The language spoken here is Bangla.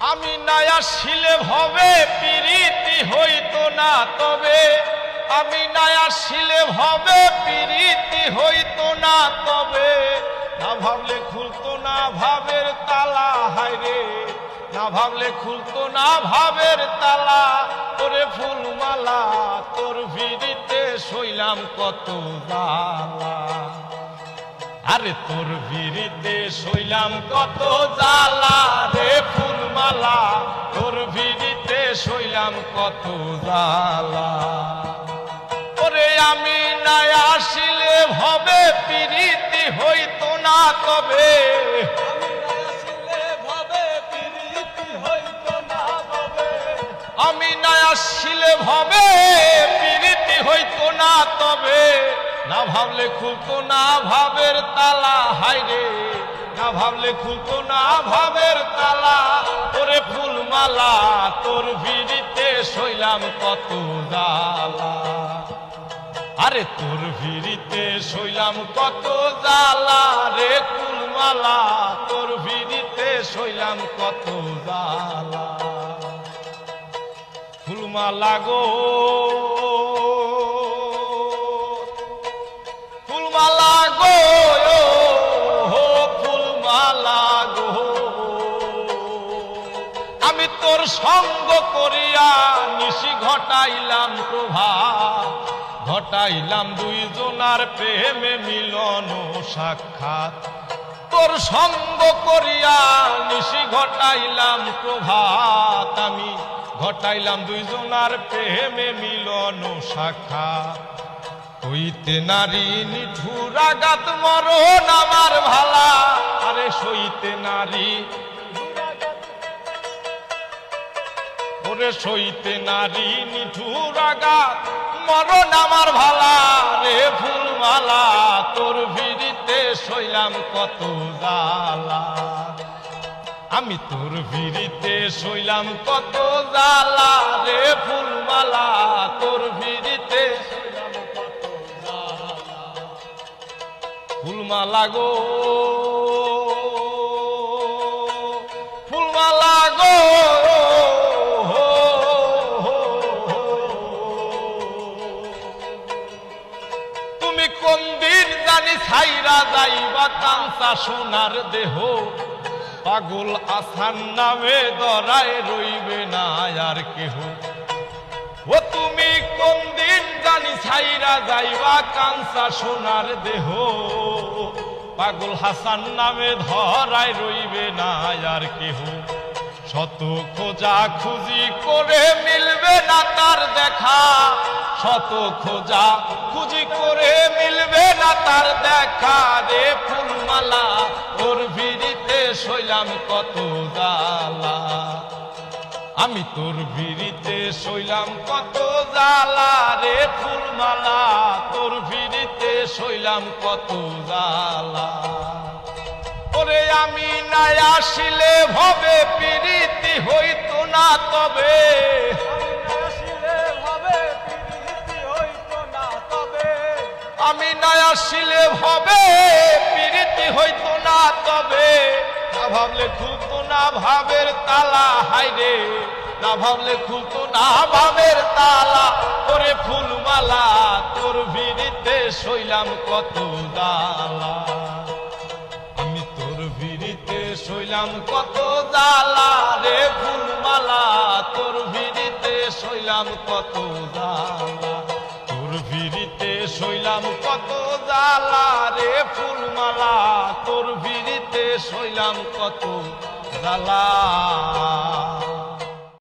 আমি নায়া শিলে ভবে পিরিতি হইতো না তবে। আমি নায়া শিলে ভবে পিরিতি হইতো না তবে। না ভাবলে খুলতো না ভাবের তালা হায়রে না ভাবলে খুলতো না ভাবের তালা তোরে ফুলমালা, তোর ভিড়িতে শৈলাম কত জালা আরে তোর ভিড়িতে শৈলাম কত জালা রে ফুলমালা। তোর ভিড়িতে শৈলাম কত জালা ওরে আমি নাই আসিলে ভবে পিরিতি, হইতো না তবে। আমি নাই আসিলে ভবে পিরিতি, হইতো না তবে। না ভাবলে খুলতো না ভাবের তালা হাইরে না ভাবলে খুলতো না ভাবের তালা, ওরে ফুলমালা, তোর ভিড়িতে শৈলাম কত জালা আরে তোর ভিড়িতে শৈলাম কত জালা রে ফুলমালা, তোর ভিড়িতে শৈলাম কত জালা ফুলমালা গো। তোর সঙ্গ করিয়া নিশি ঘটাইলাম প্রভা। ঘটাইলাম দুইজনার প্রেমে মিলন সাক্ষাৎ। তোর সঙ্গ করিয়া নিশি ঘটাইলাম প্রভাত আমি ঘটাইলাম দুইজনার প্রেমে মিলন সাক্ষাৎ। হইতে নারী নিঠুর আঘাত, মরণ আমার ভালা। আরে সইতে নারী ওরে সইতে নারী নিঠুর আঘাত। মরণ আমার ভালা রে ফুলমালা, তোর ভিড়িতে শৈলাম কত জালা আমি তোর ভিড়িতে শৈলাম কত জালা রে ফুলমালা, তোর ভিড়িতে। ফুলমালা গো। ছাইরা যাইবা কাঞ্চা সোনার দেহ। পাগল আসান নামে দরায় রইবে না আর কেহ। ও তুমি কোন দিন জানি ছাইরা যাইবা কাঞ্চা সোনার দেহ। পাগল হাসান নামে ধরায় রইবে না আর কেহ। শত খোঁজা খুঁজি করে মিলবে না তার দেখা। শত খোঁজা খুঁজি করে মিলবে না তার দেখা রে ফুলমালা। ওর ভিড়িতে শৈলাম কত জালা আমি তোর ভিড়িতে শৈলাম কত জালা রে ফুলমালা। তোর ভিড়িতে শৈলাম কত জালা ওরে আমি নাই আসিলে ভবে, পিরিতি হইতো না তবে। আমি নাই আসিলে হবে পিরিতি হইতো না তবে। না ভাবলে খুলতো না ভাবের তালা হাইরে না ভাবলে খুলতো না ভাবের তালা, ওরে ফুলমালা, তোর ভিড়িতে শৈলাম কত দালা আমি তোর ভিড়িতে শৈলাম কত দালা রে ফুলমালা, তোর ভিড়িতে শৈলাম কত ভিড়িতে শৈলাম কত জালা রে ফুলমালা তোর ভিড়িতে শৈলাম কত জালা